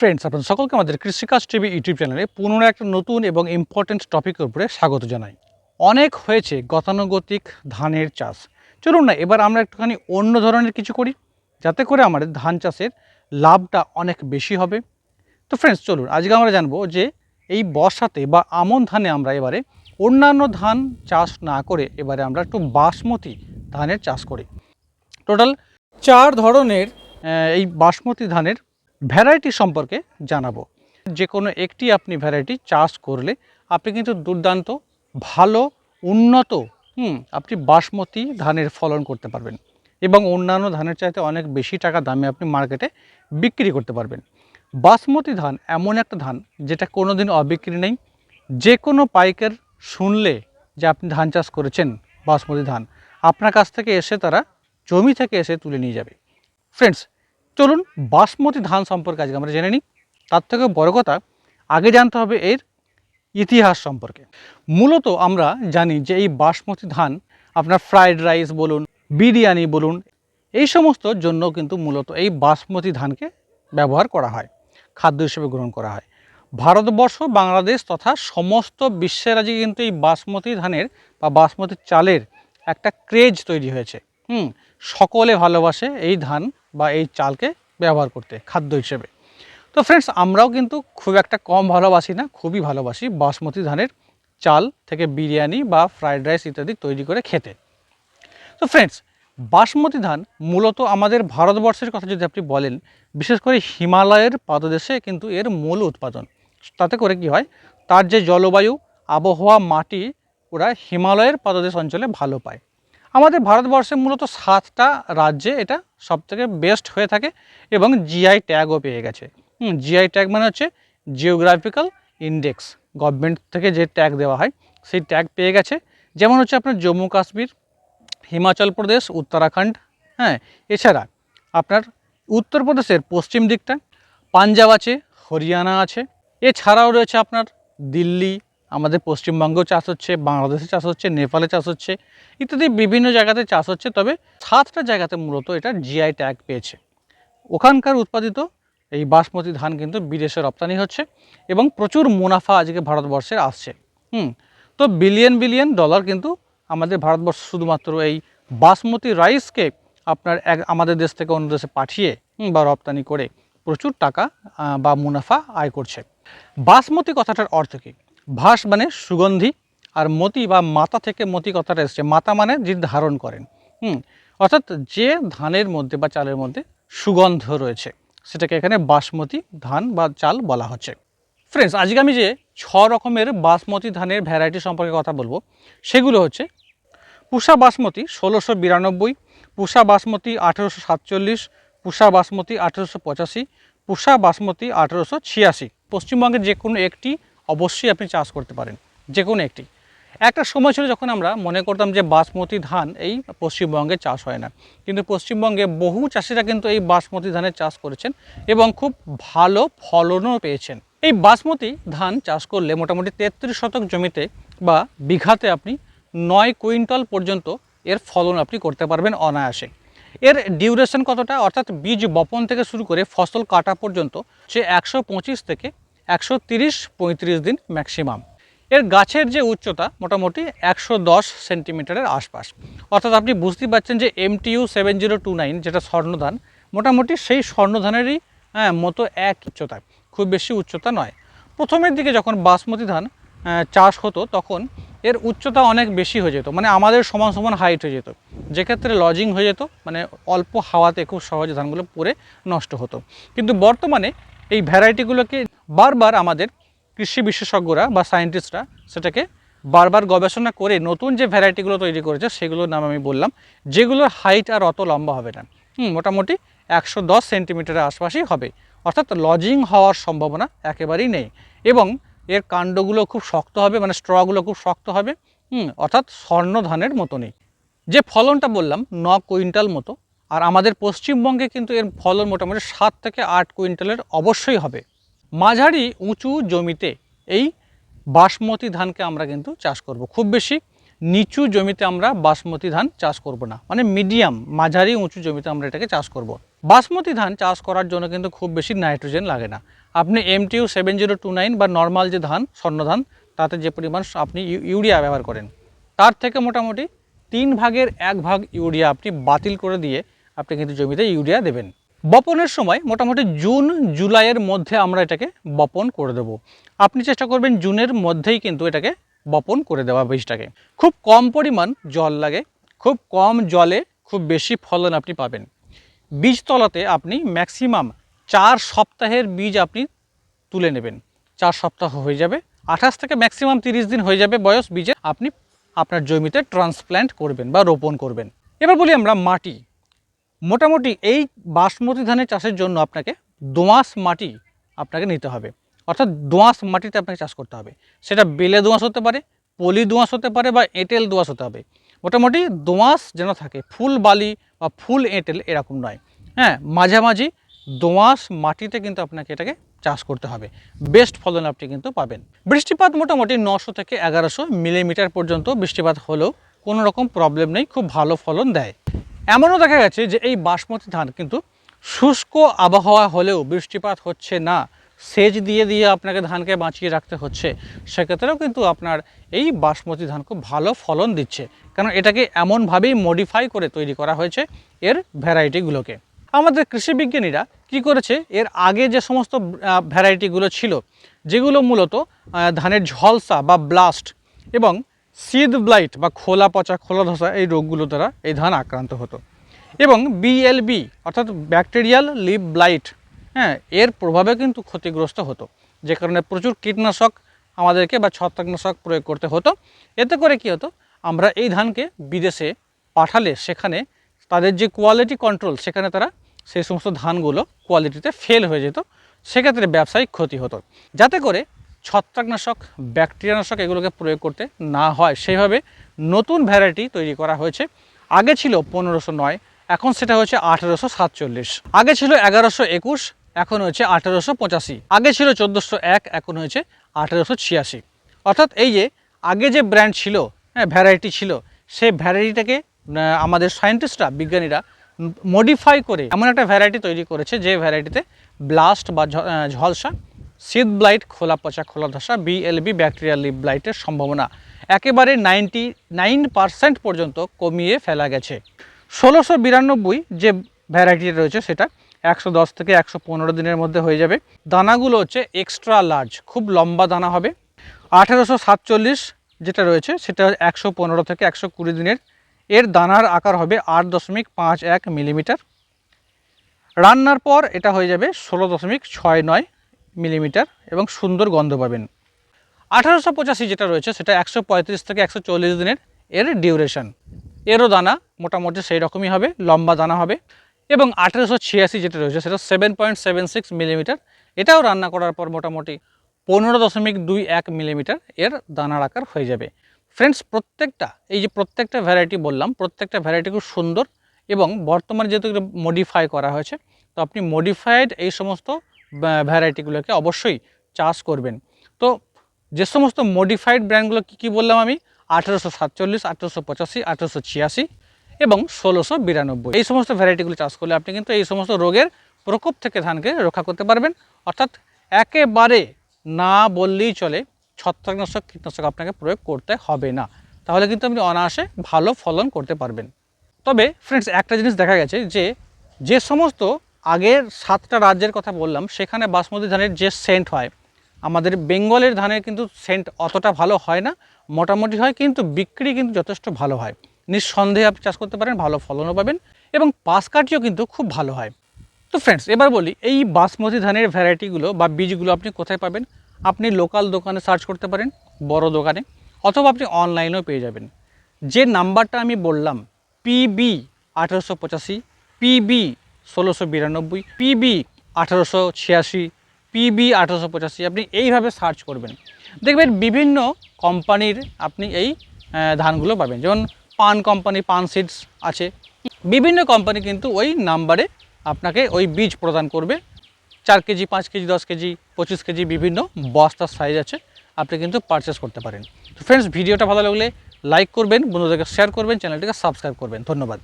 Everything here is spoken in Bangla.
ফ্রেন্ডস আপনার সকলকে আমাদের কৃষিকাজ টিভি ইউটিউব চ্যানেলে পুনরায় একটা নতুন এবং ইম্পর্টেন্ট টপিকের উপরে স্বাগত জানাই। অনেক হয়েছে গতানুগতিক ধানের চাষ। চলুন না, এবার আমরা একটুখানি অন্য ধরনের কিছু করি, যাতে করে আমাদের ধান চাষের লাভটা অনেক বেশি হবে। তো ফ্রেন্ডস চলুন, আজকে আমরা জানব যে এই বর্ষাতে বা আমন ধানে আমরা এবারে অন্যান্য ধান চাষ না করে এবারে আমরা একটু বাসমতি ধানের চাষ করি। টোটাল চার ধরনের এই বাসমতি ধানের ভ্যারাইটি সম্পর্কে জানাব। যে কোনো একটি আপনি ভ্যারাইটি চাষ করলে আপনি কিন্তু দুর্দান্ত, ভালো, উন্নত, হুম, আপনি বাসমতি ধানের ফলন করতে পারবেন এবং অন্যান্য ধানের চাইতে অনেক বেশি টাকা দামে আপনি মার্কেটে বিক্রি করতে পারবেন। বাসমতি ধান এমন একটা ধান যেটা কোনো দিন অবিক্রি নেই। যে কোনো পাইকার শুনলে যে আপনি ধান চাষ করেছেন, বাসমতি ধান, আপনার কাছ থেকে এসে তারা জমি থেকে এসে তুলে নিয়ে যাবে। ফ্রেন্ডস চলুন বাসমতি ধান সম্পর্কে আজকে আমরা জেনে নিই। তার থেকে বড় কথা, আগে জানতে হবে এর ইতিহাস সম্পর্কে। মূলত আমরা জানি যে এই বাসমতি ধান, আপনার ফ্রাইড রাইস বলুন, বিরিয়ানি বলুন, এই সমস্ত জন্য কিন্তু মূলত এই বাসমতি ধানকে ব্যবহার করা হয়, খাদ্য হিসেবে গ্রহণ করা হয়। ভারতবর্ষ, বাংলাদেশ তথা সমস্ত বিশ্বের আজকে কিন্তু এই বাসমতি ধানের বা বাসমতি চালের একটা ক্রেজ তৈরি হয়েছে। হুম, সকলে ভালোবাসে এই ধান বা এই চালকে ব্যবহার করতে, খাদ্য হিসেবে। তো ফ্রেন্ডস আমরাও কিন্তু খুব একটা কম ভালোবাসি না, খুবই ভালোবাসি বাসমতি ধানের চাল থেকে বিরিয়ানি বা ফ্রাইড রাইস ইত্যাদি তৈরি করে খেতে। তো ফ্রেন্ডস বাসমতি ধান মূলত আমাদের ভারতবর্ষের কথা যদি আপনি বলেন, বিশেষ করে হিমালয়ের পাদদেশে কিন্তু এর মূল উৎপাদন। তাতে করে কি হয়, তার যে জলবায়ু, আবহাওয়া, মাটি, ওরা হিমালয়ের পাদদেশ অঞ্চলে ভালো পায়। আমাদের ভারতবর্ষে মূলত সাতটা রাজ্যে এটা সবথেকে বেস্ট হয়ে থাকে এবং জিআই ট্যাগও পেয়ে গেছে। জিআই ট্যাগ মানে হচ্ছে জিওগ্রাফিক্যাল ইন্ডেক্স গভর্নমেন্ট থেকে যে ট্যাগ দেওয়া হয়, সেই ট্যাগ পেয়ে গেছে। যেমন হচ্ছে আপনার জম্মু কাশ্মীর হিমাচল প্রদেশ উত্তরাখণ্ড হ্যাঁ এছাড়া আপনার উত্তরপ্রদেশের পশ্চিম দিকটা পাঞ্জাব আছে হরিয়ানা আছে, এছাড়াও রয়েছে আপনার দিল্লি আমাদের পশ্চিমবঙ্গেও চাষ হচ্ছে, বাংলাদেশে চাষ হচ্ছে, নেপালে চাষ হচ্ছে, ইত্যাদি বিভিন্ন জায়গাতে চাষ হচ্ছে, তবে সাতটা জায়গাতে মূলত এটা জিআই ট্যাগ পেয়েছে। ওখানকার উৎপাদিত এই বাসমতি ধান কিন্তু বিদেশে রপ্তানি হচ্ছে এবং প্রচুর মুনাফা আজকে ভারতবর্ষে আসছে। হুম, তো বিলিয়ন বিলিয়ন ডলার কিন্তু আমাদের ভারতবর্ষ শুধুমাত্র এই বাসমতি রাইসকে আপনার এক, আমাদের দেশ থেকে অন্য দেশে পাঠিয়ে বা রপ্তানি করে প্রচুর টাকা বা মুনাফা আয় করছে। বাসমতি কথাটার অর্থ কী? ভাস মানে সুগন্ধি আর মতি বা মাতা থেকে মতি কথাটা এসছে। মাতা মানে যিনি ধারণ করেন। হুম, অর্থাৎ যে ধানের মধ্যে বা চালের মধ্যে সুগন্ধ রয়েছে, সেটাকে এখানে বাসমতি ধান বা চাল বলা হচ্ছে। ফ্রেন্ডস আজকে আমি যে ছ রকমের বাসমতি ধানের ভ্যারাইটি সম্পর্কে কথা বলব, সেগুলো হচ্ছে পুষা বাসমতি ষোলোশো বিরানব্বই, পুষা বাসমতি আঠেরোশো সাতচল্লিশ, পুষা বাসমতি আঠেরোশো পঁচাশি, পুষা বাসমতি আঠেরোশো ছিয়াশি। পশ্চিমবঙ্গের যে কোনো একটি অবশ্যই আপনি চাষ করতে পারেন যে কোনো একটি। একটা সময় ছিল যখন আমরা মনে করতাম যে বাসমতি ধান এই পশ্চিমবঙ্গে চাষ হয় না। কিন্তু পশ্চিমবঙ্গে বহু চাষিরা কিন্তু এই বাসমতি ধানের চাষ করেছেন এবং খুব ভালো ফলনও পেয়েছেন। এই বাসমতি ধান চাষ করলে মোটামুটি তেত্রিশ শতক জমিতে বা বিঘাতে আপনি নয় কুইন্টাল পর্যন্ত এর ফলন আপনি করতে পারবেন অনায়াসে। এর ডিউরেশন কতটা? অর্থাৎ বীজ বপন থেকে শুরু করে ফসল কাটা পর্যন্ত সে একশো পঁচিশ থেকে একশো তিরিশ পঁয়ত্রিশ দিন ম্যাক্সিমাম। এর গাছের যে উচ্চতা মোটামুটি একশো দশ সেন্টিমিটারের আশপাশ। অর্থাৎ আপনি বুঝতেই পারছেন যে MTU seven zero two nine যেটা স্বর্ণধান, মোটামুটি সেই স্বর্ণধানেরই হ্যাঁ মতো এক উচ্চতা, খুব বেশি উচ্চতা নয়। প্রথমের দিকে যখন বাসমতি ধান চাষ হতো তখন এর উচ্চতা অনেক বেশি হয়ে যেত মানে আমাদের সমান সমান হাইট হয়ে যেত। যেক্ষেত্রে লজিং হয়ে যেত মানে অল্প হাওয়াতে খুব সহজে ধানগুলো পরে নষ্ট হতো। কিন্তু বর্তমানে এই ভ্যারাইটিগুলোকে বারবার আমাদের কৃষি বিশেষজ্ঞরা বা সায়েন্টিস্টরা সেটাকে বারবার গবেষণা করে নতুন যে ভ্যারাইটিগুলো তৈরি করেছে সেগুলোর নাম আমি বললাম যেগুলোর হাইট আর অত লম্বা হবে না। হুম, মোটামুটি একশো দশ সেন্টিমিটারের আশপাশেই হবে। অর্থাৎ লজিং হওয়ার সম্ভাবনা একেবারেই নেই এবং এর কাণ্ডগুলো খুব শক্ত হবে মানে স্ট্রগুলো খুব শক্ত হবে। হুম, অর্থাৎ স্বর্ণ ধানের মতনই। যে ফলনটা বললাম ন কুইন্টাল মতো আর আমাদের পশ্চিমবঙ্গে কিন্তু এর ফলন মোটামুটি সাত থেকে আট কুইন্টালের অবশ্যই হবে। মাঝারি উঁচু জমিতে এই বাসমতি ধানকে আমরা কিন্তু চাষ করব। খুব বেশি নিচু জমিতে আমরা বাসমতি ধান চাষ করব না। মানে মিডিয়াম, মাঝারি উঁচু জমিতে আমরা এটাকে চাষ করব। বাসমতি ধান চাষ করার জন্য কিন্তু খুব বেশি নাইট্রোজেন লাগে না। আপনি MTU seven zero two nine বা নর্মাল যে ধান, স্বর্ণ ধান, তাতে যে পরিমাণ আপনি ইউ- ইউরিয়া ব্যবহার করেন, তার থেকে মোটামুটি তিন ভাগের এক ভাগ ইউরিয়া আপনি বাতিল করে দিয়ে আপনি কিন্তু জমিতে ইউরিয়া দেবেন। বপনের সময় মোটামুটি জুন, জুলাইয়ের মধ্যে আমরা এটাকে বপন করে দেব। আপনি চেষ্টা করবেন জুনের মধ্যেই কিন্তু এটাকে বপন করে দেওয়া বীজটাকে। খুব কম পরিমাণ জল লাগে, খুব কম জলে খুব বেশি ফলন আপনি পাবেন। বীজতলাতে আপনি ম্যাক্সিমাম চার সপ্তাহের বীজ আপনি তুলে নেবেন। চার সপ্তাহ হয়ে যাবে, আঠাশ থেকে ম্যাক্সিমাম তিরিশ দিন হয়ে যাবে বয়স বীজে আপনি আপনার জমিতে ট্রান্সপ্ল্যান্ট করবেন বা রোপণ করবেন। এবার বলি আমরা মাটি। মোটামুটি এই বাসমতি ধানের চাষের জন্য আপনাকে দোঁয়াশ মাটি আপনাকে নিতে হবে। অর্থাৎ দোঁয়াশ মাটিতে আপনাকে চাষ করতে হবে। সেটা বেলে দোঁয়াশ হতে পারে, পলি দোঁয়াশ হতে পারে বা এঁটেল দোঁয়াশ হতে হবে। মোটামুটি দোঁয়াশ যেন থাকে, ফুল বালি বা ফুল এঁটেল এরকম নয়। হ্যাঁ মাঝামাঝি দোঁয়াশ মাটিতে কিন্তু আপনাকে এটাকে চাষ করতে হবে। বেস্ট ফলন আপনি কিন্তু পাবেন। বৃষ্টিপাত মোটামুটি নশো থেকে এগারোশো মিলিমিটার পর্যন্ত বৃষ্টিপাত হলেও কোনো রকম প্রবলেম নেই, খুব ভালো ফলন দেয়। এমনও দেখা গেছে যে এই বাসমতি ধান কিন্তু শুষ্ক আবহাওয়া হলেও বৃষ্টিপাত হচ্ছে না, সেচ দিয়ে দিয়ে আপনাকে ধানকে বাঁচিয়ে রাখতে হচ্ছে। সেক্ষেত্রেও কিন্তু আপনার এই বাসমতি ধান খুব ভালো ফলন দিচ্ছে। কারণ এটাকে এমনভাবেই মডিফাই করে তৈরি করা হয়েছে এর ভ্যারাইটিগুলোকে আমাদের কৃষি বিজ্ঞানীরা কী করেছে? এর আগে যে সমস্ত ভ্যারাইটিগুলো ছিল, যেগুলো মূলত ধানের ঝলসা বা ব্লাস্ট এবং সিদ ব্লাইট বা খোলা পচা খোলা ধসা এই রোগগুলো দ্বারা এই ধান আক্রান্ত হতো। এবং বিএলবি অর্থাৎ ব্যাকটেরিয়াল লিভ ব্লাইট হ্যাঁ এর প্রভাবে কিন্তু ক্ষতিগ্রস্ত হতো। যে কারণে প্রচুর কীটনাশক আমাদেরকে বা ছত্রাকনাশক প্রয়োগ করতে হতো। এতে করে কি হতো, আমরা এই ধানকে বিদেশে পাঠালে সেখানে তাদের যে কোয়ালিটি কন্ট্রোল সেখানে তারা সেই সমস্ত ধানগুলো কোয়ালিটিতে ফেল হয়ে যেত। সেক্ষেত্রে ব্যবসায়িক ক্ষতি হতো। যাতে করে ছত্রাকনাশক, ব্যাকটেরিয়ানাশক এগুলোকে প্রয়োগ করতে না হয়। সেইভাবে নতুন ভ্যারাইটি তৈরি করা হয়েছে। আগে ছিল পনেরোশো নয়, এখন সেটা হয়েছে আঠেরোশো সাতচল্লিশ। আগে ছিল এগারোশো একুশ, এখন হয়েছে আঠেরোশো পঁচাশি। আগে ছিল চোদ্দোশো এক, এখন হয়েছে আঠেরোশো ছিয়াশি। অর্থাৎ এই যে আগে যে ব্র্যান্ড ছিল হ্যাঁ ভ্যারাইটি ছিল, সেই ভ্যারাইটিটাকে আমাদের সায়েন্টিস্টরা বিজ্ঞানীরা মডিফাই করে এমন একটা ভ্যারাইটি তৈরি করেছে, যে ভ্যারাইটিতে ব্লাস্ট বা ঝলসা সিড ব্লাইট, খোলা পচা, খোলা ধসা বিএলবি ব্যাকটেরিয়াল লিভ ব্লাইটের সম্ভাবনা। একেবারে নাইনটি নাইন পার্সেন্ট পর্যন্ত কমিয়ে ফেলা গেছে। ষোলোশো বিরানব্বই যে ভ্যারাইটি রয়েছে সেটা একশো দশ থেকে একশো পনেরো দিনের মধ্যে হয়ে যাবে। দানাগুলো হচ্ছে এক্সট্রা লার্জ খুব লম্বা দানা হবে। আঠেরোশো সাতচল্লিশ যেটা রয়েছে সেটা একশো পনেরো থেকে একশো কুড়ি দিনের। এর দানার আকার হবে আট দশমিক পাঁচ এক মিলিমিটার। রান্নার পর এটা হয়ে যাবে ষোলো দশমিক ছয় নয়। মিলিমিটার এবং সুন্দর গন্ধ পাবেন। আঠারোশো পঁচাশি যেটা রয়েছে, সেটা একশো পঁয়ত্রিশ থেকে একশো চল্লিশ দিনের এর ডিউরেশন। এরও দানা মোটামুটি সেই রকমই হবে, লম্বা দানা হবে। এবং আঠেরোশো ছিয়াশি যেটা রয়েছে, সেটা seven point seven six millimetre এটাও রান্না করার পর মোটামুটি পনেরো দশমিক দুই এক মিলিমিটার এর দানার আকার হয়ে যাবে। ফ্রেন্ডস প্রত্যেকটা, এই যে প্রত্যেকটা ভ্যারাইটি বললাম, প্রত্যেকটা ভ্যারাইটি খুব সুন্দর এবং বর্তমানে যেহেতু মডিফাই করা হয়েছে, তো আপনি মডিফাইড এই সমস্ত ভ্যারাইটিগুলোকে অবশ্যই চাষ করবেন। তো যে সমস্ত মডিফাইড ব্র্যান্ডগুলো কী কী বললাম আমি? আঠেরোশো সাতচল্লিশ, আঠেরোশো পঁচাশি, আঠেরোশো ছিয়াশি এবং ষোলোশো বিরানব্বই। এই সমস্ত ভ্যারাইটিগুলো চাষ করলে আপনি কিন্তু এই সমস্ত রোগের প্রকোপ থেকে ধানকে রক্ষা করতে পারবেন। অর্থাৎ একেবারে না বললেই চলে, ছত্রাকনাশক কীটনাশক আপনাকে প্রয়োগ করতে হবে না। তাহলে কিন্তু আপনি অনায়াসে ভালো ফলন করতে পারবেন। তবে ফ্রেন্ডস একটা জিনিস দেখা গেছে যে যে সমস্ত আগের সাতটা রাজ্যের কথা বললাম, সেখানে বাসমতি ধানের যে সেন্ট হয়, আমাদের বেঙ্গলের ধানের কিন্তু সেন্ট অতটা ভালো হয় না, মোটামুটি হয় কিন্তু বিক্রি কিন্তু যথেষ্ট ভালো হয়। নিঃসন্দেহে আপনি চাষ করতে পারেন, ভালো ফলনও পাবেন এবং পাশ কাটিও কিন্তু খুব ভালো হয়। তো ফ্রেন্ডস এবার বলি, এই বাসমতি ধানের ভ্যারাইটিগুলো বা বীজগুলো আপনি কোথায় পাবেন? আপনি লোকাল দোকানে সার্চ করতে পারেন, বড় দোকানে, অথবা আপনি অনলাইনেও পেয়ে যাবেন। যে নাম্বারটা আমি বললাম পিবি আঠেরোশো পঁচাশি পিবি ষোলোশো বিরানব্বই, পিবি আঠারোশো ছিয়াশি, পিবি আঠারোশো পঁচাশি, আপনি এইভাবে সার্চ করবেন। দেখবেন বিভিন্ন কোম্পানির আপনি এই ধানগুলো পাবেন। যেমন পান কোম্পানি, পান সিডস আছে। বিভিন্ন কোম্পানি কিন্তু ওই নাম্বারে আপনাকে ওই বীজ প্রদান করবে। চার কেজি, পাঁচ কেজি, দশ কেজি, পঁচিশ কেজি বিভিন্ন বস্তার সাইজ আছে। আপনি কিন্তু পারচেস করতে পারেন। তো ফ্রেন্ডস ভিডিওটা ভালো লাগলে লাইক করবেন, বন্ধুদেরকে শেয়ার করবেন চ্যানেলটিকে সাবস্ক্রাইব করবেন। ধন্যবাদ।